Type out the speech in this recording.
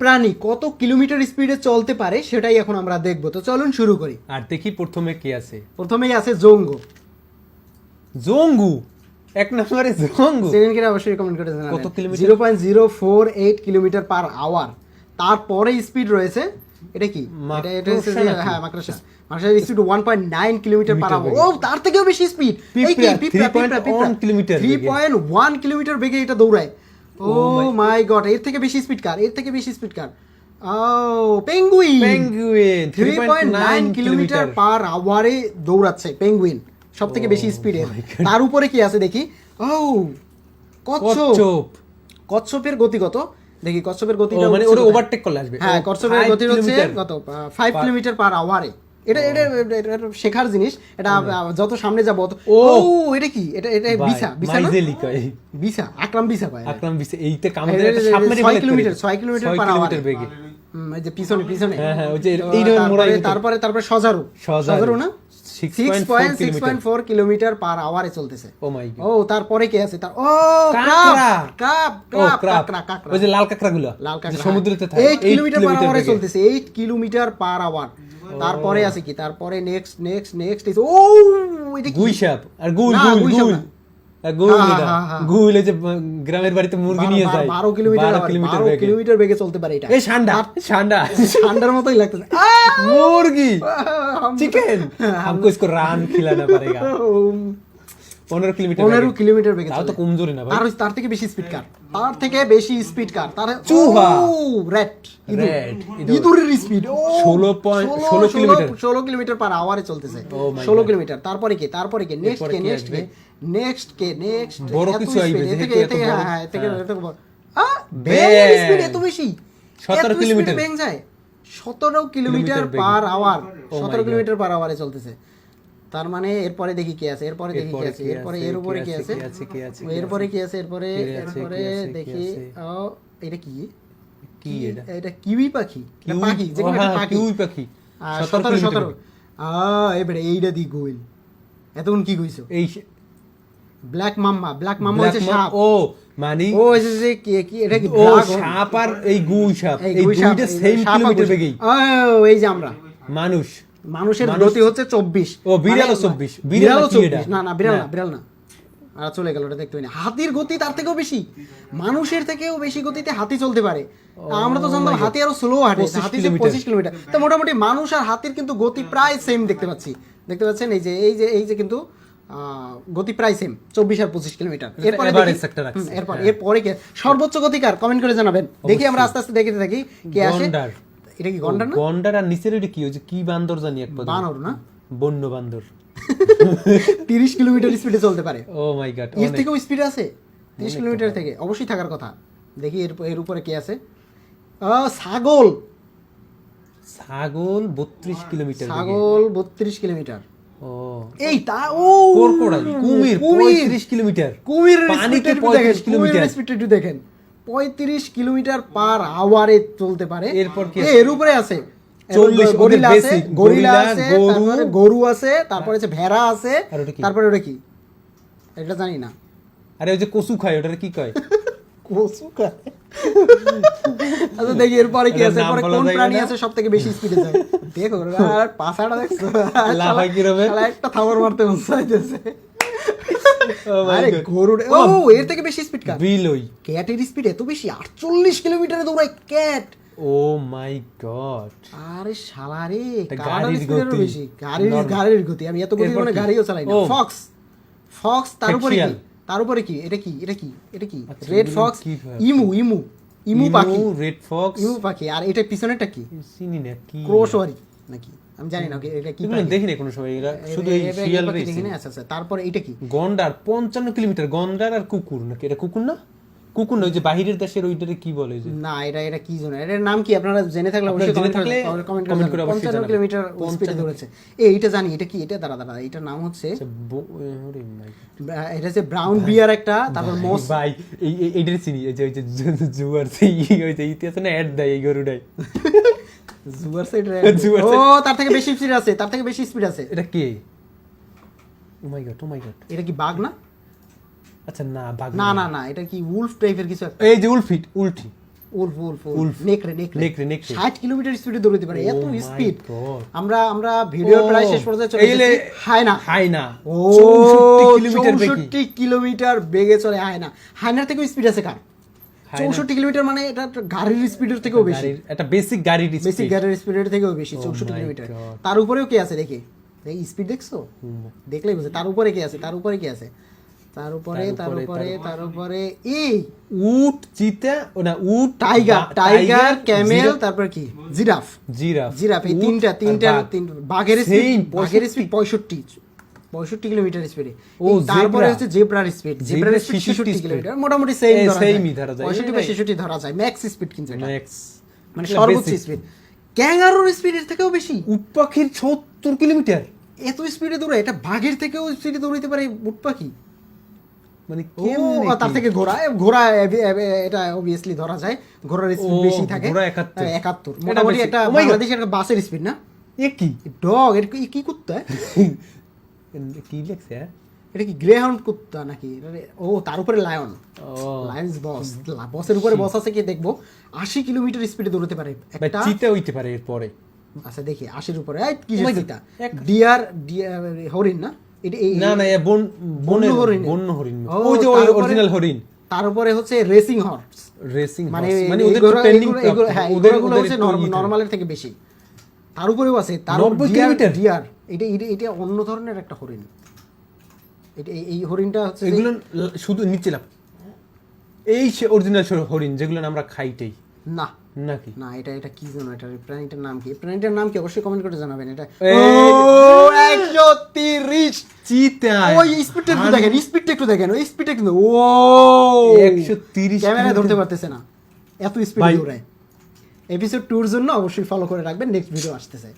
প্রাণী কত কিলোমিটার স্পিডে চলতে পারে সেটাই এখন আমরা দেখব। তো চলুন শুরু করি। আর দেখি প্রথমে কে আছে। প্রথমেই আছে জঙ্গ। জঙ্গু? এক নম্বরে জঙ্গু? সেকেন্ড কিনা অবশ্যই কমেন্ট করে কত kilometre? Zero point zero four eight kilometre per hour তারপরে স্পিড রয়েছে এটা কি? এটা এটা হ্যাঁ মাকড়সা মাকড়সার speed one point nine kilometre per hour ও তার থেকেও বেশি স্পিড পিঁপড়া, 3.1 কিলোমিটার থ্রি বেগে। পয়েন্ট ওয়ান কিলোমিটার বেগে এটা দৌড়ায়। ও Oh মাই গড এর থেকে বেশি স্পিড কার এর থেকে বেশি স্পিড কার ও penguin penguin three point nine kilometre per আওয়ারে দৌড়াচ্ছে পেঙ্গুইন সব থেকে বেশি স্পিডে তার উপরে কি আছে দেখি? ও কচ্ছপ। কচ্ছপ। কচ্ছপের গতি কত? দেখি কচ্ছপের গতি ও মানে ওরে ওভারটেক করলে আসবে। হ্যাঁ কচ্ছপের গতি হচ্ছে কত? ফাইভ কিলোমিটার পার আওয়ারে এটা এটা শেখার জিনিস। এটা যত সামনে যাব ও। এটা কি? এটা এটা বিছা বিছা না? বিছা আকরাম বিছা পায় আকরাম কামড়ে মেরে ছয় ফেলে কিলোমিটার, তোরে। ছয় কিলোমিটার ছয় per hour কিলোমিটার এ। বেগে এই যে পিছনে পিছনে। হ্যাঁ, হ্যাঁ, ওই যে তারপরে- তারপরে সজারু। সজারু। না? 6.4 six point four kilometre per আওয়ারে চলতেছে। ও মাই ও তারপরে কে আছে? তার ও কাঁকড়া। কাঁকড়া কাঁকড়া। ওই যে লাল কাঁকড়া গুলো লাল কাঁকড়া সমুদ্রেতে থাকে। 8 কিলোমিটার পার আওয়ারে চলতেছে। 8 কিলোমিটার পার আওয়ার। তারপরে আছে কি তারপরে নেক্সট নেক্সট নেক্সট ও এটা কি গুই সাপ আর গুল না, গুল গুই সাপ গুল না। আর গুল হ্যাঁ, এটা। হ্যাঁ, হ্যাঁ। গুল এই যে আহ, গ্রামের বাড়িতে মুরগি নিয়ে যায় 12 কিলোমিটার 12 কিলোমিটার 12 বেগে কিলোমিটার বেগে চলতে পারে এটা এই ঠান্ডা ঠান্ডা ঠান্ডার মতোই লাগতেছে मुर्गी चिकन हमको इसको रान खिलाना पड़ेगा পনেরো কিলোমিটার পনেরো কিলোমিটার বেগে তাও তো কমজোরি না ভাই। তার তার থেকে বেশি স্পিড কার তার থেকে বেশি স্পিড কার তার চুহা। রেড Rat, ইঁদুরের স্পিড 16 point- 16 কিলোমিটার। ষোলো কিলোমিটার পার আওয়ারে চলতেছে। Oh ষোলো কিলোমিটার। তারপরে কি? তারপরে কি? নেক্সট কে? নেক্সট কে? নেক্সট কে? নেক্সট বড় কিছু আইবে, থেকে এত থেকে। হ্যাঁ থেকে হ্যাঁ। এত বড়। আহ। স্পিড এত বেশি। 17 কিলোমিটার। ব্যাং যায়। সতেরো কিলোমিটার পার আওয়ার Oh সতেরো. কিলোমিটার পার আওয়ারে চলতেছে। তার মানে এরপরে দেখি কি আছে এরপরে দেখি কি আছে এরপরে এর উপরে কি আছে, এরপরে কি আছে এরপরে এরপরে দেখি ও এটা কি? কি এটা? এটা কিউই পাখি পাখি যে ও হ্যাঁ, পাখি। কিউই পাখি। আর 17 সতেরো কিলোমিটার। সতেরো। আহ এবারে এইটা দি গোল এতক্ষণ কি কইছো? এই ব্ল্যাক মাম্মা ব্ল্যাক মাম্মা হচ্ছে সাপ। ও মানে ও এই যে কি কি এটা কি ও সাপ আর এই গুই সাপ। এই দুইটা সেম কিলোমিটার বেগেই। ও এই যে আমরা। মানুষ। মানুষের গতি হচ্ছে চব্বিশ। ও, বিড়ালও 24 বিড়াল বিড়ালও চব্বিশ। না না বিড়াল না না। বিড়াল না। আর চলে গেল ওটা দেখতে পাইনি হাতির গতি তার থেকেও বেশি। মানুষের থেকেও বেশি গতিতে হাতি চলতে পারে। আমরা তো জানতাম হাতি আরও স্লো হাঁটে। হাতি যে পঁচিশ কিলোমিটার। তো মোটামুটি মানুষ আর হাতির কিন্তু গতি প্রায় সেম দেখতে পাচ্ছি। দেখতে পাচ্ছেন? এই যে এই যে এই যে কিন্তু আহ, গতি প্রায় সেম চব্বিশ আর পঁচিশ কিলোমিটার। এরপরে। হুম, এরপর হ্যাঁ। এরপরে সর্বোচ্চ গতিকার কমেন্ট করে জানাবেন। দেখি আমরা আস্তে আস্তে দেখতে থাকি কে আসে। এটা কি গন্ডার না? গন্ডার আর নিচের ওইটা কি? যে কি বান্দর জানি এক বানর না? বন্য বান্দর। তিরিশ কিলোমিটার স্পিডে চলতে পারে। ও মাই গড এর থেকেও স্পিড আছে? তিরিশ কিলোমিটার থেকে। অবশ্যই থাকার কথা। দেখি এর এর উপরে কি আছে। ছাগল। ছাগল বত্রিশ কিলোমিটার ছাগল বত্রিশ কিলোমিটার। এই তা ও! কুমির পঁয়ত্রিশ কিলোমিটার। কুমিরের পানিতে 35 কিলোমিটার। একটু দেখেন। পঁয়ত্রিশ কিলোমিটার পার আওয়ারে চলতে পারে। এরপর কি এর উপরে আছে। গরিলা আছে গরিলা গরিলা, আছে গরু। তারপরে গরু আছে তারপরে আছে ভেড়া আছে ওটা কি? তারপরে ওটা কি? এটা জানি না। আরে ওই যে কচু খায় ওটার কি কয়? কচু খায়। আচ্ছা দেখি এরপরে কি আছে বলা কোন প্রাণী আছে সব থেকে বেশি স্পিডে যায়? দেখো আর পাছাটা দেখছ। লাফায় কীরকম? শালা একটা থাবর মারতে মন চাইতেছে। আরে গরুর ও এর থেকে বেশি স্পিড কার? বিলই। ক্যাটের স্পিড এত বেশি? আটচল্লিশ কিলোমিটারে দৌড়ায় ক্যাট। ও মাই গড আরে শালা রে গাড়ির গতি। বেশি। গাড়ির গাড়ির গতি। আমি এত গতি মানে গাড়িও চালাই না। ফক্স ফক্স তার উপরে কি? তার উপরে কি? এটা কি? এটা কি? এটা কি? রেড ফক্স ইমু ইমু ইমু পাখি। রেড ফক্স ইমু পাখি। আর এটা পিছনেরটা কি? চিনি না কি? ক্রোশওয়ারি নাকি? আমি জানি না এটা কি এগুলো পাখি? দেখি না কোনো সময় এরা শুধু এই শিয়াল না? আচ্ছা আচ্ছা তারপরে এটা কি? গন্ডার পঞ্চান্ন কিলোমিটার গন্ডার আর কুকুর নাকি? এটা কুকুর না? কুকুর ওই যে বাহিরের দেশের ওইটারে কি বলে যে? না এটা এটা কি জন্য এটার নাম কি? আপনারা জেনে থাকলে অবশ্যই জেনে থাকলে কমেন্ট করে অবশ্যই 55 কিলোমিটার স্পিডে দৌড়েছে এই এটা জানি এটা কি? এটা দাঁড়া দাঁড়া এটার নাম হচ্ছে আচ্ছা, এটা হচ্ছে ব্রাউন বিয়ার একটা তারপর মোস ভাই এই এই- এইটার চিনি এই যে ওই যে জুয়ার সেই ওই যে ইতিহাসে না অ্যাড দেয় এই গরুটাই। জুয়ার সাইড জুয়ার ও সাইড। তার থেকে বেশি স্পিড আছে তার থেকে বেশি স্পিড আছে। এটা কে? ও মাই গড ও মাই গড এটা কি বাঘ না? আচ্ছা না বাঘ না না। না এটা কি উলফ টাইপের কিছু এই যে উলফিট উল্টি উল্ফ। Wolf wolf. উল্ফ নেকড়ে নেকড়ে নেকড়ে, নেকড়ে। 60 কিলোমিটার স্পিডে দৌড়াতে পারে এত Oh স্পিড আমরা আমরা ভিডিওর ও, প্রায় শেষ চলে হায়না। হায়না। ও 64 কিলোমিটার বেগে। কিলোমিটার বেগে চলে হায়না। হায়নার থেকেও স্পিড আছে কার? চৌষট্টি কিলোমিটার মানে এটা গাড়ির স্পিডের থেকেও বেশি। একটা বেসিক গাড়ির বেসিক গাড়ির স্পিডের থেকেও বেশি চৌষট্টি কিলোমিটার। তার উপরেও কি আছে দেখি? এই স্পিড দেখছ? দেখলেই বুঝে। তার উপরে কি আছে? তার উপরে কি আছে? তার উপরে তার উপরে, তার উপরে এই উট চিতা ও না উট টাইগার টাইগার ক্যামেল তারপর কি? জিরাফ জিরাফ জিরাফ এই তিনটা তিনটা। তিন বাঘের স্পিড বাঘের 65 স্পিড পঁয়ষট্টি। পঁয়ষট্টি কিলোমিটার স্পিডে ও, তারপরে হচ্ছে জেব্রার স্পিড জেব্রার স্পিড ছেষট্টি কিলোমিটার। মোটামুটি সেম এই ধরা যায়। পঁয়ষট্টি বা ছেষট্টি ধরা যায়। ম্যাক্স স্পিড কিন্তু এটা। মানে সর্বোচ্চ স্পিড ক্যাঙ্গারুর স্পিডের থেকেও বেশি। উট পাখির সত্তর কিলোমিটার। এত স্পিডে দৌড়ায়। এটা বাঘের থেকেও স্পিডে দৌড়াতে পারে উট পাখি মানে তার থেকে ঘোড়া ঘোড়া এটা অবভিয়াসলি ধরা যায়। ঘোড়ার স্পিড বেশি থাকে। 71 হ্যাঁ, একাত্তর। মোটামুটি একটা Oh. বাংলাদেশের বাসের স্পিড না? এ কি? ডগ এটা কি- কি কুত্তা? কি লেখছে? এটা কি গ্রেহাউন্ড কুত্তা নাকি? ও তার উপরে লায়ন লায়ন্স বস বসের উপরে বস আছে কি দেখব? আশি কিলোমিটার স্পিডে দৌড়তে পারে। একটা চিতা হইতে পারে এরপরে। আচ্ছা দেখি আশির উপরে। এই কি চিতা। ডিয়ার ডিয়ার হরিণ না? এটা এই না না বন বনের হরিণ। বন্য হরিণ। ওই যে অরিজিনাল হরিণ। তার উপরে হচ্ছে রেসিং হর্স রেসিং মানে মানে ওদের ট্রেন্ডিং হ্যাঁ ওদের হচ্ছে। নর্মালের থেকে। বেশি। তার উপরেও আছে। তার 90 কিলোমিটার? ডিয়ার এটা এটা- এটা অন্য ধরনের একটা হরিণ। এটা এই- হরিণটা হচ্ছে এগুলো শুধু নিচে লাভ এই সে অরিজিনাল হরিণ যেগুলো আমরা খাইতেই না। নাকি? না এটা এটা কি জানো এটা প্রাণীটার নাম কি? প্রাণীটার নাম কি অবশ্যই কমেন্ট করে জানাবেন এটা ও একশো তিরিশ! চিতা ওই স্পিডটা একটু দেখেন স্পিডটা একটু দেখেন ওই স্পিডটা কিন্তু ও! 130 ক্যামেরা ধরতে পারতেছে না। এত স্পিড দৌড়ায় এপিসোড টুর জন্য অবশ্যই ফলো করে রাখবেন নেক্সট ভিডিও আসতেছে।